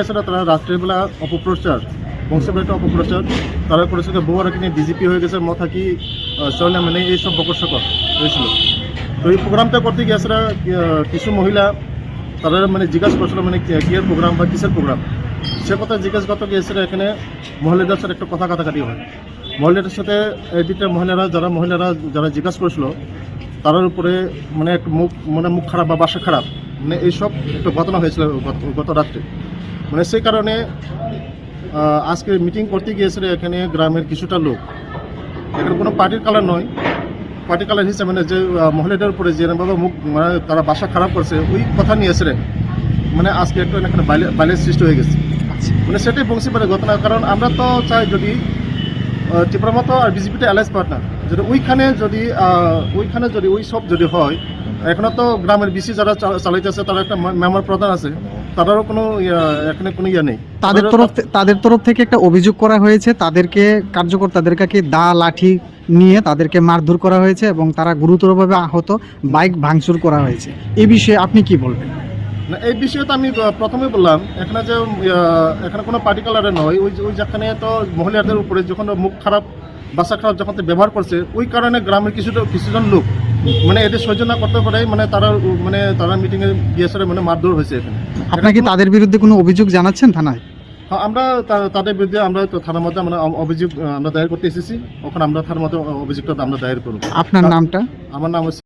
এছাড়া তারা রাত্রেবেলা অপপ্রচার বংশের একটা অপপ্রচার তারা করেছিল বউরা কিনে বিজেপি হয়ে গেছে মথা কি চলে মানে এইসব বকর সকর হয়েছিল তো এই প্রোগ্রামটা করতে গিয়ে এছাড়া কিছু মহিলা তারা মানে জিজ্ঞাসা করছিল মানে কিয়ের প্রোগ্রাম বা কিসের প্রোগ্রাম সে কথা জিজ্ঞাসা করতে গিয়ে এখানে মহিলাদের সাথে একটা কথা কাটাকাটি হয়। মহিলাদের সাথে এই দুইটা মহিলারা, যারা মহিলারা, যারা জিজ্ঞাসা করেছিল তার উপরে মানে মুখ মানে মুখ খারাপ বা বাসা খারাপ মানে এইসব একটা ঘটনা হয়েছিল গত রাত্রে। মানে সেই কারণে আজকে মিটিং করতে গিয়েছিল এখানে গ্রামের কিছুটা লোক। এখানে কোনো পার্টির কালার নয়। পার্টি কালার হিসেবে মানে যে আহ, মহিলাদের উপরে যে বাবা মুখ মানে তারা বাসা খারাপ করছে ওই কথা নিয়ে মানে আজকে একটু এখানে বাইলের সৃষ্টি হয়ে গেছে। মানে সেটাই বংশীপাড়ের ঘটনা। কারণ আমরা তো চাই যদি ত্রিপুরা মতো আর বিজেপিটা অ্যালায়েন্স পার্টনার যদি ওইখানে যদি ওইখানে যদি ওই সব যদি হয় এখনও তো গ্রামের বিসি যারা চালাইতেছে তারা একটা মেম্বার প্রধান আছে। তাদেরও কোনো এখানে কোনো ইয়ে নেই। তাদের তরফ তাদের তরফ থেকে একটা অভিযোগ করা হয়েছে তাদেরকে কার্যকর্তাদেরকে দা লাঠি নিয়ে তাদেরকে মারধর করা হয়েছে এবং তারা গুরুতরভাবে আহত বাইক ভাঙচুর করা হয়েছে। এই বিষয়ে আপনি কি বলবেন? না এই বিষয়ে তো আমি প্রথমে বললাম এখানে যে এখানে কোনো পার্টি কালারে নয় ওই ওই যেখানে তো মহিলাদের উপরে যখন মুখ খারাপ বাসা খারাপ যখন ব্যবহার করছে ওই কারণে গ্রামের কিছুটা কিছুজন লোক মানে এদের সহ্য না করতে পারে মানে তারা মানে তারা মিটিংয়ে বিএসআর মানে মারধর হয়েছে এখানে। আপনাকে তাদের বিরুদ্ধে কোনো অভিযোগ জানাচ্ছেন থানায়? হ্যাঁ, আমরা তাদের বিরুদ্ধে আমরা থানার মধ্যে আমরা অভিযোগ আমরা দায়ের করতে এসেছি। ওখানে আমরা থানার মধ্যে অভিযোগটা আমরা দায়ের করব। আপনার নামটা? আমার নাম হচ্ছে